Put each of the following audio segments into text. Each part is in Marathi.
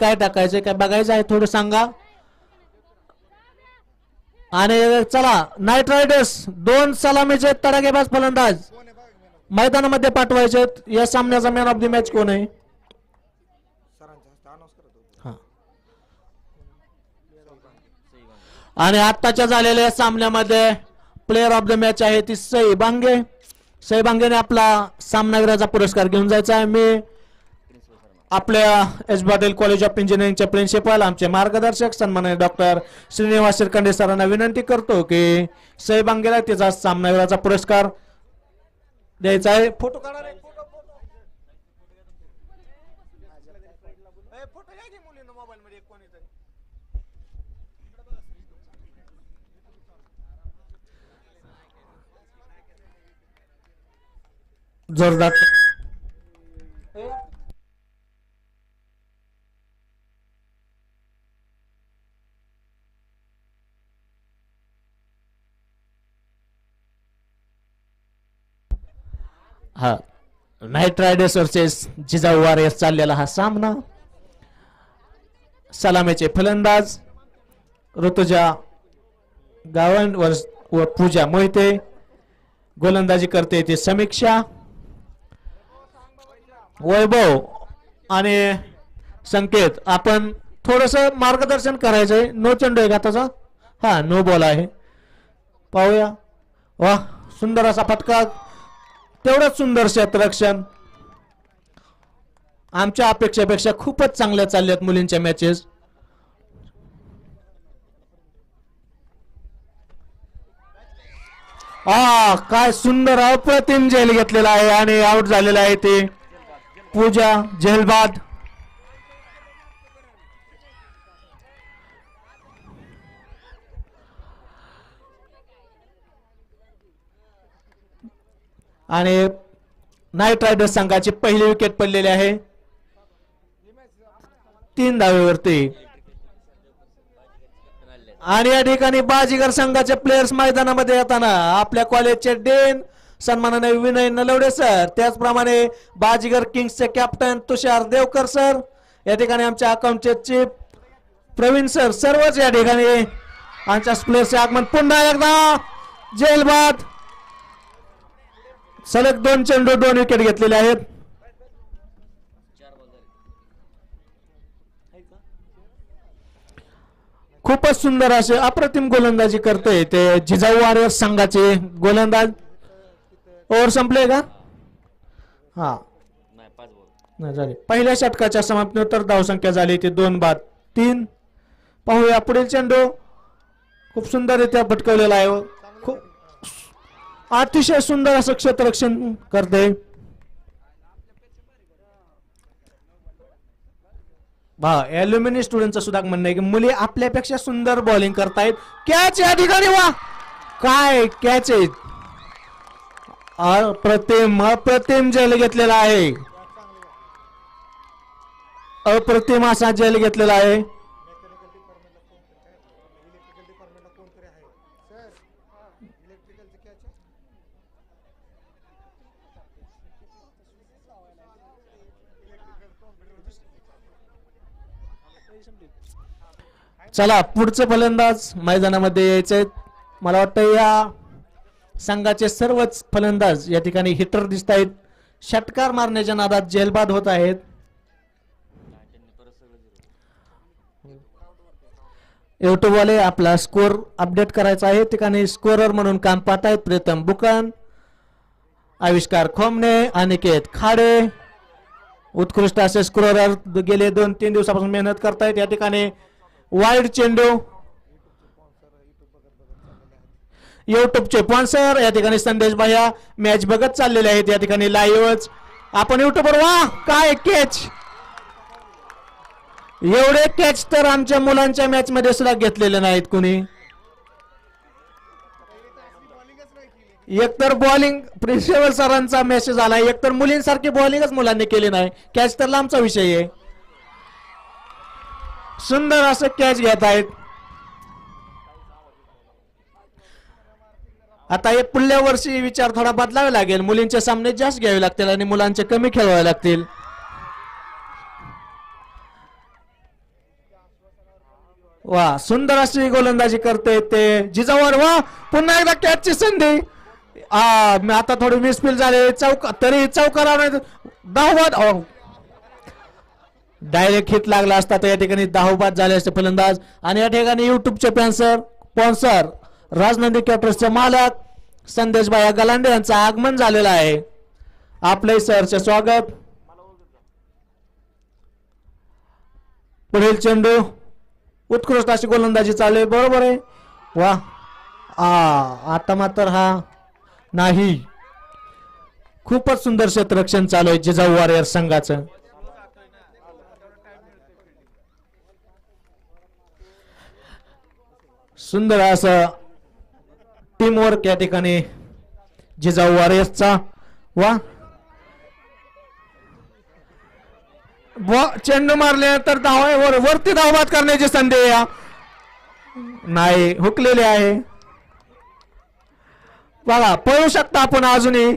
काय टाकायचं काय बघायचं आहे थोडं सांगा. आणि चला नाईट रायडर्स दोन सलामीचे तडाखेबाज फलंदाज मैदानामध्ये पाठवायचे या सामन्याचा मॅन ऑफ द मॅच कोण आहे? आणि आत्ताच्या झालेल्या सामन्यामध्ये प्लेअर ऑफ द मॅच आहे ती सई बांगे. सई बांगेने आपला सामनावीराचा पुरस्कार घेऊन जायचा आहे. मी आपल्या एस पाटील कॉलेज ऑफ इंजिनिअरिंगचे प्रिन्सिपल आमचे मार्गदर्शक सन्माननीय डॉक्टर श्रीनिवास शिरकंडे सरांना विनंती करतो की सई बांगेला तिचा सामनावीराचा पुरस्कार द्यायचा आहे. फोटो काढा रे, फोटो, फोटो. ए, फोटो घ्या की मुलीनं मोबाईलमध्ये एक कोणीतरी. जोरदार हा. Knight riders versus Jijau warriors चाललेला हा सामना. सलामीचे फलंदाज ऋतुजा गावंड व पूजा मोहिते. गोलंदाजी करते ती समीक्षा. वैभव आणि संकेत आपण थोडस मार्गदर्शन करायचं आहे. नो चेंडू आहे का त्याचा? हा नो बॉल आहे. पाहूया. वा सुंदर असा फटका. तेवढंच सुंदर क्षेत्ररक्षण. आमच्या अपेक्षेपेक्षा खूपच चांगल्या चालल्यात मुलींच्या मॅचेस आ काय सुंदर अप्रतिम झेल घेतलेला आहे आणि आउट झालेला आहे ते. पूजा झेलबाद आणि नाईट रायडर्स संघाची पहिली विकेट पडलेली आहे. तीन धावेवरती. आणि या ठिकाणी बाजीगर संघाचे प्लेयर्स मैदानामध्ये येताना आपल्या कॉलेजचे डेन सन्मानाने विनय नलवडे सर त्याचप्रमाणे बाजीगर किंग्सचे कॅप्टन तुषार देवकर सर या ठिकाणी आमच्या अकाउंटचे चीफ प्रवीण सर सर्वच या ठिकाणी आमच्या प्लेयर्सचे आगमन पुन्हा एकदा. जेलबाद. सलग दोन चेंडू दोन विकेट घेतलेले आहेत. खूपच सुंदर असे अप्रतिम गोलंदाजी करतोय ते जिजाऊ वॉरियर्स संघाचे गोलंदाज. ओव्हर संपले का? हा. नाही झाले. पहिल्या षटकाच्या समाप्तीनंतर धावसंख्या झाली ती दोन बाद तीन. पाहूया पुढील चेंडू. खूप सुंदररित्या भटकवलेला आहे. अतिशय सुंदर असं क्षेत्ररक्षण करते. बा स्टुडंटचं सुद्धा म्हणणं आहे की मुली आपल्यापेक्षा सुंदर बॉलिंग करतायत. कॅच या ठिकाणी वा! काय कॅच आहे? अप्रतिम अप्रतिम जल घेतलेला आहे. अप्रतिम असा जल घेतलेला आहे. चला पुढचे फलंदाज मैदानामध्ये यायचे मला वाटतं या संघाचे सर्वच फलंदाज या ठिकाणी हिटर दिसत आहेत. षटकार मारण्याच्या नादात जेलबाद होत आहेत. युट्यूबवाले आपला स्कोर अपडेट करायचा आहे. ठिकाणी स्कोरर म्हणून काम पाहत आहेत प्रीतम बुकन आविष्कार खोमणे अनिकेत खाडे. उत्कृष्ट असे स्कोरर गेले दोन तीन दिवसापासून मेहनत करतायत. या ठिकाणी वाईड चेंडू. युट्यूबचे स्पॉन्सर या ठिकाणी संदेश भाया मॅच बघत चाललेले आहेत. या ठिकाणी लाईव्हच आपण युट्यूबवर वा काय कॅच एवढे कॅच तर आमच्या मुलांच्या मॅच मध्ये सुद्धा घेतलेले नाहीत कुणी. एकतर बॉलिंग प्रिन्सिपल सरांचा मेसेज आला एकतर मुलींसारखी बॉलिंगच मुलांनी केली नाही. कॅच तर लांबचा विषय आहे. सुंदर असं कॅच घेत आहेत. आता हे पुढल्या वर्षी विचार थोडा बदलावे लागेल. मुलींचे सामने जास्त घ्यावे लागतील आणि मुलांचे कमी खेळवावे लागतील. वा सुंदर अशी गोलंदाजी करते ते जिजावर वा पुन्हा एकदा कॅचची संधी. आता थोडी मिसफील झाले. चौक तरी चौकारा दहावाद डायरेक्ट हिट लागला असता तर या ठिकाणी दहाबाद झाले असते फलंदाज. आणि या ठिकाणी युट्यूबचे पॅन्सर स्पॉन्सर राजनंदी कॅटर्सचे मालक संदेश भाया गलांडे यांचं आगमन झालेलं आहे. आपले सरचे स्वागत. पुढील चेंडू उत्कृष्ट अशी गोलंदाजी चालू आहे. बरोबर आहे. वा. आ आता मात्र हा नाही. खूपच सुंदर क्षेत्ररक्षण चालू आहे जिजाऊ वॉरियर संघाचं. सुंदर असं टीम वर्क या ठिकाणी जिजाऊ वॉरियर्सचा. वा. व- चेंडू तर धाव वर वरती धावबाद करण्याची संधी या. नाही हुकलेली आहे. बघा पळू शकता आपण अजूनही.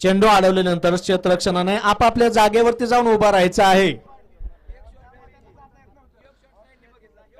चेंडू अडवल्यानंतर क्षेत्ररक्षणाने आपापल्या जागेवरती जाऊन उभा राहायचं आहे.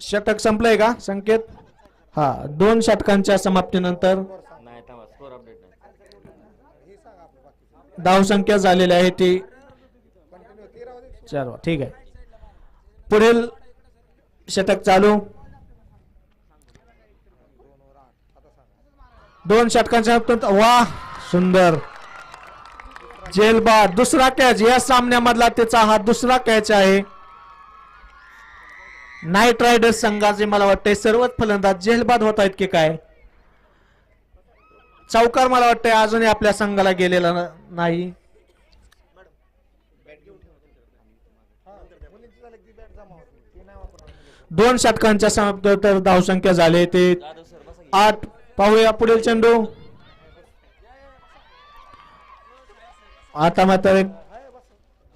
षटक संपलंय का? संकेत? हा दोन षटकांच्या समाप्तीनंतर धाव संख्या झालेली आहे ती. चलो ठीक आहे. पुढील षटक चालू. दोन षटकांच्या वा सुंदर. जेलबाद दुसरा कॅच या सामन्यामधला त्याचा हा दुसरा कॅच आहे. नाईट रायडर्स संघाचे मला वाटतंय सर्वच फलंदाज जेलबाद होत आहेत की काय? चौकार मला वाटतंय अजूनही आपल्या संघाला गेलेला नाही. दोन षटकांच्या समाप्तीनंतर धावसंख्या झाले. ते आठ. पाहूया पुढील चेंडू. आता मात्र एक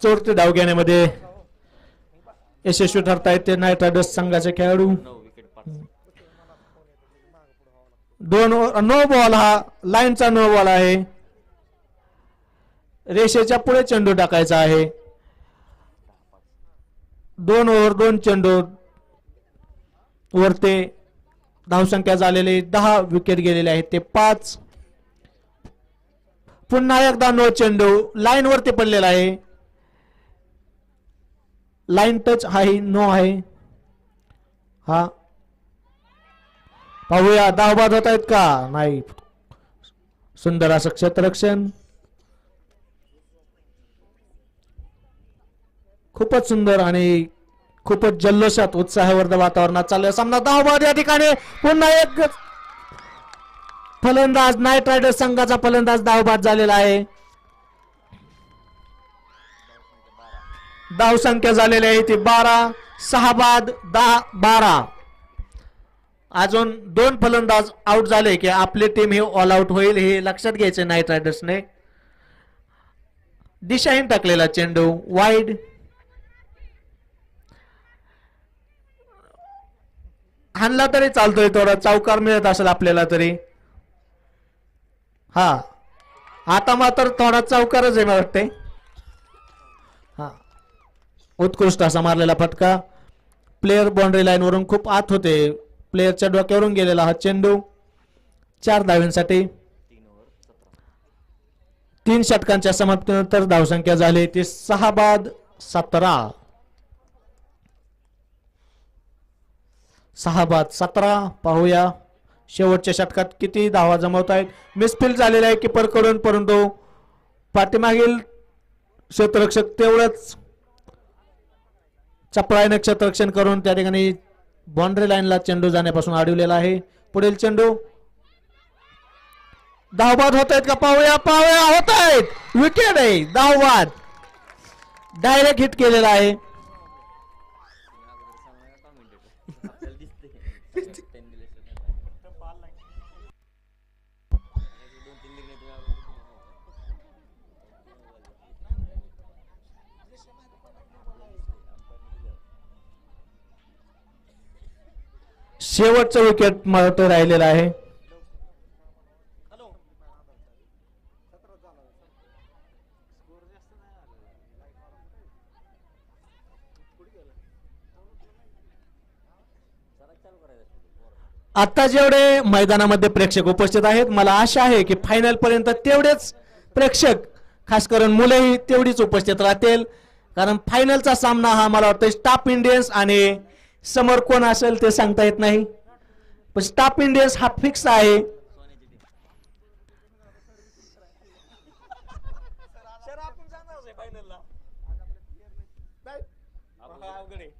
चोरते धाव घेण्यामध्ये यशस्वी ठरतायत ते नाईट रायडर्स संघाचे खेळाडू. दोन नो बॉल हा लाईनचा नो बॉल आहे. रेषेच्या पुढे चेंडू टाकायचा आहे. दोन ओव्हर दोन चेंडू वरते धावसंख्या झालेले दहा विकेट गेलेले आहेत. ते पाच. पुन्हा एकदा नो चेंडू. लाईन वरती पडलेला आहे. लाईन टच आहे नो आहे. हा. पाहूया दावबाद होत आहेत का? नाही. सुंदर असं क्षेत्ररक्षण. खूपच सुंदर आणि खूपच जल्लोषात उत्साहवर्ध वातावरणात चाललं सामना धावबाद या ठिकाणी. पुन्हा एक फलंदाज नाईट रायडर्स संघाचा फलंदाज धावबाद झालेला आहे. धाव संख्या झालेली आहे ती बारा सहा बाद दहा बारा. अजून दोन फलंदाज आउट झाले की आपली टीम हे ऑल आउट होईल हे लक्षात घ्यायचे नाईट रायडर्सने. दिशाहीन टाकलेला चेंडू वाईड हाणला तरी चालतोय थोडा चौकार मिळत असेल आपल्याला तरी. हा. आता मात्र थोडा चौकारच आहे मला वाटते. हा. उत्कृष्ट असा मारलेला फटका. प्लेयर बाउंड्री लाईन वरून खूप आत होते. प्लेयरच्या डोक्यावरून गेलेला हा चेंडू. चार धाव्यांसाठी. तीन तीन षटकांच्या समाप्तीनंतर धावसंख्या झाली. ती सहा बाद सतरा. सहा बाद सतरा पाहूया. शेवटच्या षटकात किती धावा जमवत आहेत मिसफील झालेला आहे किपर करून परंतु पाठीमागील क्षेत्ररक्षक तेवढंच चपळाईने क्षेत्ररक्षण करून त्या ठिकाणी बाउंड्री लाईनला चेंडू जाण्यापासून अडवलेला आहे. पुढील चेंडू. धावबाद होत आहेत का? पाहूया पाहूया. होत आहेत विकेट आहे. धावबाद. डायरेक्ट हिट केलेला आहे. शेवटचं विकेट मला राहिलेलं आहे. आता जेवढे मैदानामध्ये प्रेक्षक उपस्थित आहेत मला आशा आहे की फायनल पर्यंत तेवढेच प्रेक्षक खास करून मुलंही तेवढीच उपस्थित राहतील. कारण फायनलचा सामना हा मला वाटतं स्टाफ इंडियन्स आणि समोर कोण असेल ते सांगता येत नाही. पण स्टाफ इंडियन्स हा फिक्स आहे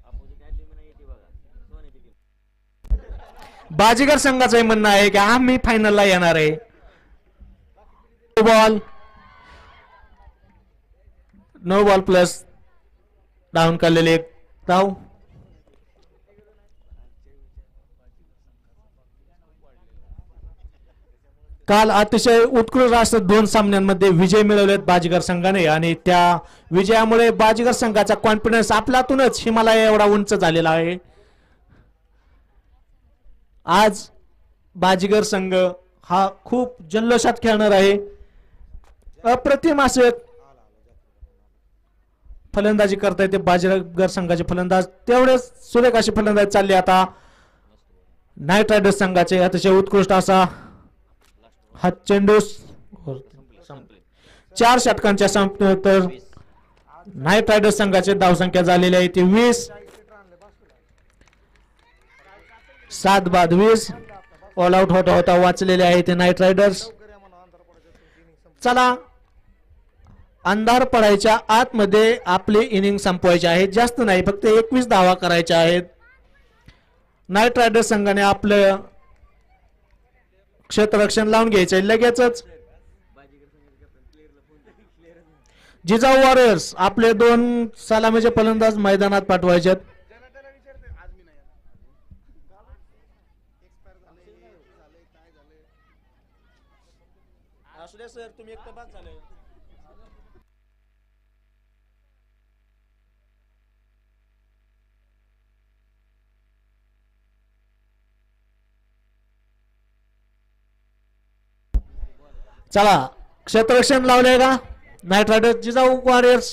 अपोजिट ऍडली म्हणा येते बघा सोन्याची टीम बाजीगर संघाचंही म्हणणं आहे की आम्ही फायनलला येणार आहे. Ball no ball plus down काढलेले एक धाव. काल अतिशय उत्कृष्ट असं दोन सामन्यांमध्ये विजय मिळवलेत बाजीगर संघाने आणि त्या विजयामुळे बाजीगर संघाचा कॉन्फिडन्स आपल्यातूनच हिमालय एवढा उंच झालेला आहे. आज बाजीगर संघ हा खूप जल्लोषात खेळणार आहे. अप्रतिम असे फलंदाजी करता येते बाजीगर संघाचे फलंदाज. तेवढेच सुरेख अशी फलंदाज चालली आता. नाईट रायडर्स संघाचे अतिशय उत्कृष्ट असा हा चेंडू चार षटकांच्या संपल्यानंतर नाईट रायडर्स संघाचे धावसंख्या झालेली आहे ती वीस. सात बाद वीस ऑल आउट होता होता वाचलेले आहे ते नाईट रायडर्स चला अंधार पडायच्या आतमध्ये आपली इनिंग संपवायची आहे. जास्त नाही फक्त एकवीस धावा करायच्या आहेत. नाईट रायडर्स संघाने आपलं क्षेत्ररक्षण लावून घ्यायचंय. लगेचच जिजाऊ वॉरियर्स आपले दोन सलामीचे फलंदाज मैदानात पाठवायचे आहेत. असू द्या सर तुम्ही एक तर बाद झाले. चला क्षेत्ररक्षण लावलंय का? नाईट रायडर्स जिजाऊ वॉरियर्स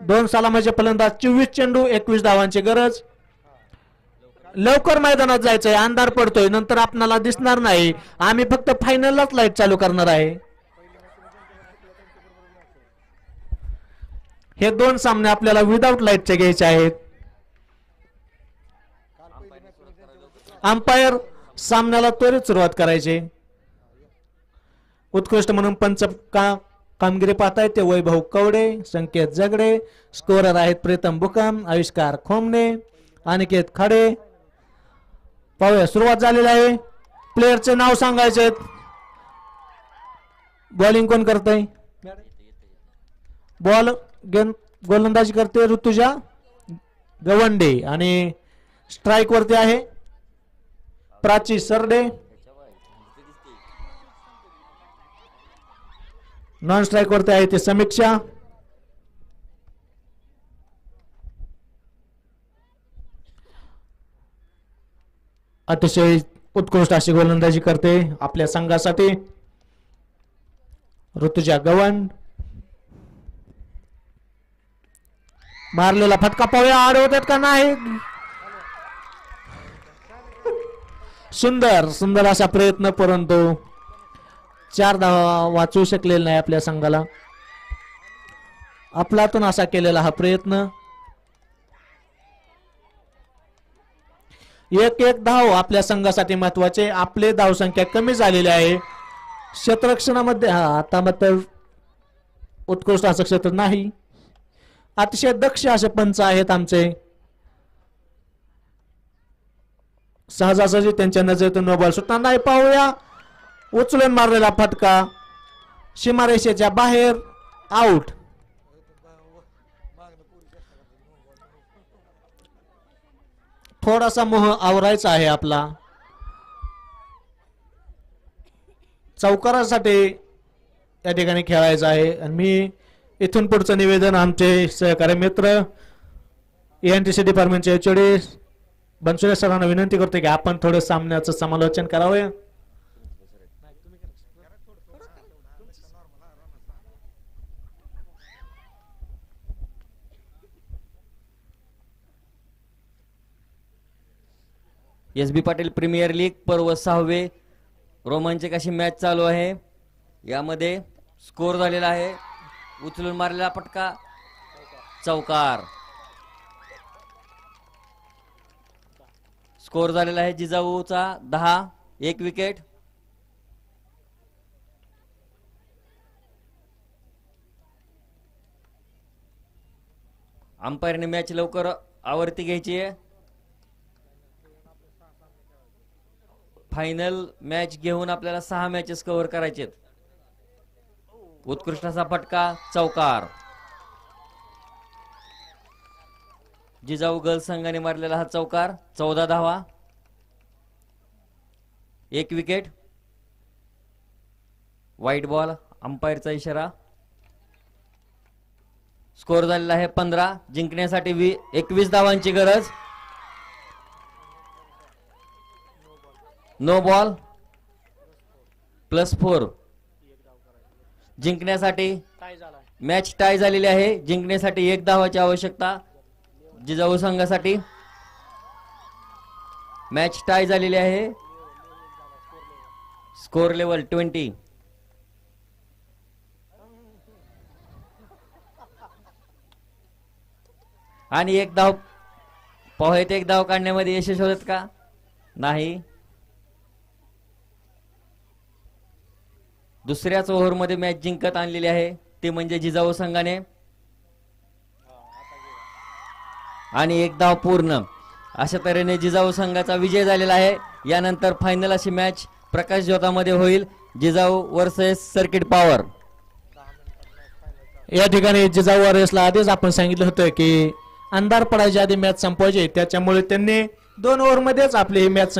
दोन सलामाचे फलंदाज चोवीस चेंडू एकवीस धावांची गरज. लवकर मैदानात जायचंय अंधार पडतोय नंतर आपणाला दिसणार नाही. आम्ही फक्त फायनललाच लाइट चालू करणार आहे. हे दोन सामने आपल्याला विदाऊट लाईटचे घ्यायचे आहेत. अंपायर सामन्याला त्वरित सुरुवात करायची. उत्कृष्ट म्हणून पंच का कामगिरी पाहतायत ते वैभव कवडे संकेत जगडे स्कोरर आहेत प्रीतम बुकम आविष्कार खोमणे अनिकेत खडे. पाहूया सुरुवात झालेली आहे. प्लेयरचे नाव सांगायचे बॉलिंग कोण करतय? बॉल गेंद गोलंदाजी करते ऋतुजा. गवंडे आणि स्ट्राईक वरती आहे. प्राची सरडे. नॉन स्ट्राईक वरती आहे ते समीक्षा अतिशय उत्कृष्ट अशी गोलंदाजी करते आपल्या संघासाठी. ऋतुजा गवंड. मारलेला फटका पाहूया आडवतात का नाही? सुंदर सुंदर असा प्रयत्न परंतु चार धावा वाचवू शकलेला नाही आपल्या संघाला. आपलातून असा केलेला हा प्रयत्न. एक एक धाव आपल्या संघासाठी महत्त्वाचे. आपले धावसंख्या कमी झालेली आहे. क्षेत्ररक्षणामध्ये हा आता मात्र उत्कृष्ट असं क्षेत्र नाही. अतिशय दक्ष असे पंच आहेत आमचे. सहजासहजी त्यांच्या नजरेतून नोबल सुटणार नाही. पाहूया. उचलून मारलेला फटका. सीमारेषेच्या बाहेर. आउट थोडासा मोह आवरायचा आहे आपला. चौकारासाठी या ठिकाणी खेळायचं आहे. आणि मी इथून पुढचं निवेदन आमचे सहकारी मित्र एन टी सी डिपार्टमेंटचे एच ओडी बनसुरे सरांना विनंती करतो की आपण थोडं सामन्याचं समालोचन करावे. S B Patil premier league पर्व सहावे. रोमांचक अशी मॅच चालू आहे. यामध्ये स्कोर झालेला आहे. उचलून मारलेला पटका. चौकार. स्कोर झालेला आहे जिजाऊचा दहा एक विकेट. अंपायरने मॅच लवकर आवर्ती घ्यायची आहे. फायनल मॅच घेऊन आपल्याला सहा मॅचेस कव्हर करायचे आहेत उत्कृष्टाचा फटका चौकार. जिजाऊ गर्ल्स संघाने मारलेला हा चौकार चौदा धावा. एक विकेट व्हाईट बॉल अंपायरचा इशारा. स्कोर झालेला आहे पंधरा. जिंकण्यासाठी वी एकवीस धावांची गरज. नो बॉल प्लस फोर जिंकण्यासाठी मॅच टाय झालेली आहे. जिंकण्यासाठी एक धावाची आवश्यकता जिजाऊ संघासाठी. मॅच टाय झालेली आहे. स्कोर लेवल ट्वेंटी आणि एक धाव पोहेत एक धाव काढण्यामध्ये यशस्वी होतात का? नाही. दुसऱ्याच ओव्हरमध्ये मॅच जिंकत आणलेली आहे. ते म्हणजे जिजाऊ संघाने. आणि एक धाव पूर्ण. अशा तऱ्हेने जिजाऊ संघाचा विजय झालेला आहे. यानंतर फायनल अशी मॅच प्रकाश ज्योतामध्ये होईल. जिजाऊ वर्सेस सर्किट पॉवर या ठिकाणी जिजाऊ वॉरियर्सला आधीच आपण सांगितलं होतं की अंधार पडायच्या आधी मॅच संपवायची. त्याच्यामुळे त्यांनी दोन ओव्हरमध्येच आपली ही मॅच